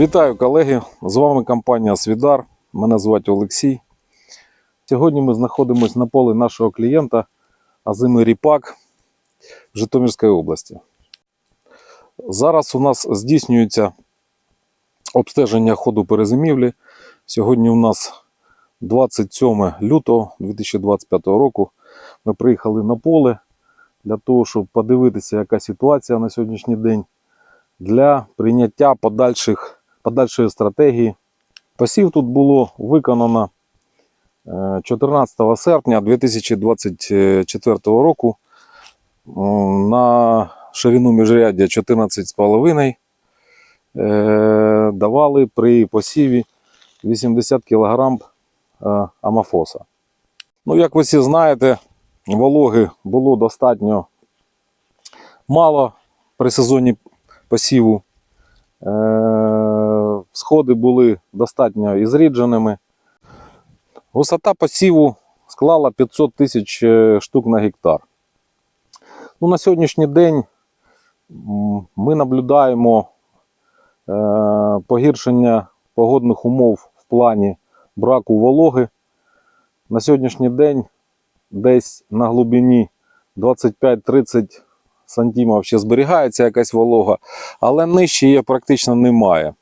Вітаю колеги! З вами компанія Свідар. Мене звати Олексій. Сьогодні ми знаходимося на полі нашого клієнта Азими Ріпак Житомирської області. Зараз у нас здійснюється обстеження ходу перезимівлі. Сьогодні у нас 27 лютого 2025 року. Ми приїхали на поле для того, щоб подивитися, яка ситуація на сьогоднішній день для прийняття подальших, подальшої стратегії. Посів тут було виконано е, 14 серпня 2024 року на ширину міжряддя 14,5 е, давали при посіві 80 кг е, амофоса. Ну, як ви всі знаєте, вологи було достатньо мало при сезоні посіву. Сходи були достатньо ізрідженими. Гусота посіву склала 500 тисяч е, штук на гектар. Ну, на сьогоднішній день ми наблюдаємо е, погіршення погодних умов в плані браку вологи. На сьогоднішній день десь на глибині 25-30 сантимів ще зберігається якась волога, але нижче її практично немає.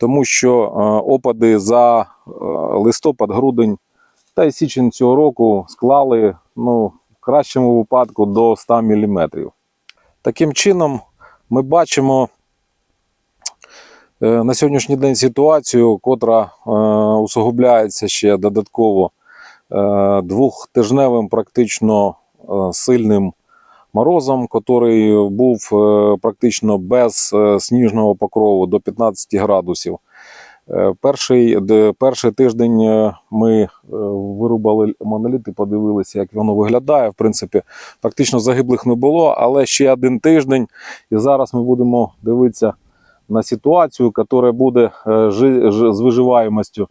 Тому що е, опади за е, листопад, грудень та й січень цього року склали ну, в кращому випадку до 100 мм. Таким чином, ми бачимо е, на сьогоднішній день ситуацію, котра усугубляється ще додатково двохтижневим практично сильним морозом, який був е, практично без е, сніжного покрову до 15 градусів. Е, Перший, перший тиждень ми вирубали моноліт і подивилися, як воно виглядає. В принципі, фактично загиблих не було, але ще один тиждень, і зараз ми будемо дивитися на ситуацію, яка буде з виживаємостю.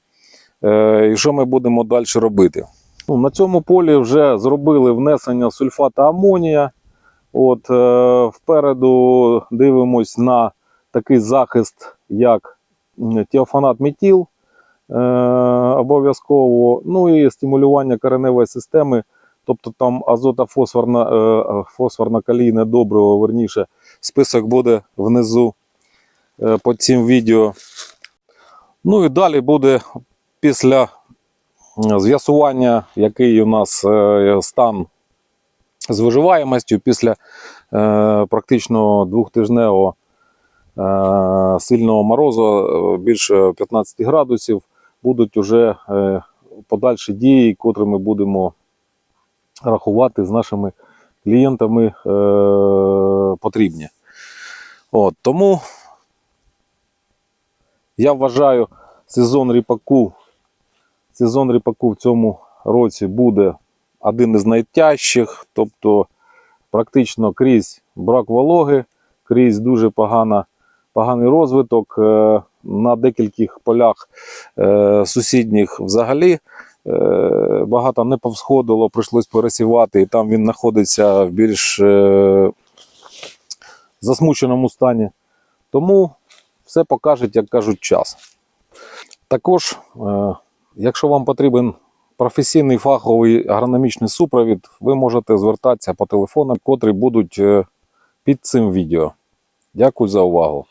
І що ми будемо далі робити? Ну, на цьому полі вже зробили внесення сульфата амонія. От, е, впереду дивимось на такий захист, як тіофанат метіл е, обов'язково. Ну і стимулювання кореневої системи, тобто там азотофосфорна е, фосфорно-калійне добриво, верніше, список буде внизу е, під цим відео. Ну і далі буде після з'ясування, який у нас е, стан з виживаємостю після е, практично двохтижневого е, сильного морозу, е, більше 15 градусів, будуть вже е, подальші дії, котрі ми будемо рахувати з нашими клієнтами е, потрібні. От, тому я вважаю, сезон ріпаку, сезон ріпаку в цьому році буде один із найтяжчих, тобто практично крізь брак вологи, крізь дуже погана, поганий розвиток. е, На декількох полях е, сусідніх взагалі е, багато не повсходило, прийшлось пересівати, і там він знаходиться в більш засмученому стані. Тому все покаже, як кажуть, час. Також, якщо вам потрібен професійний фаховий агрономічний супровід, ви можете звертатися по телефонам, котрі будуть е, під цим відео. Дякую за увагу.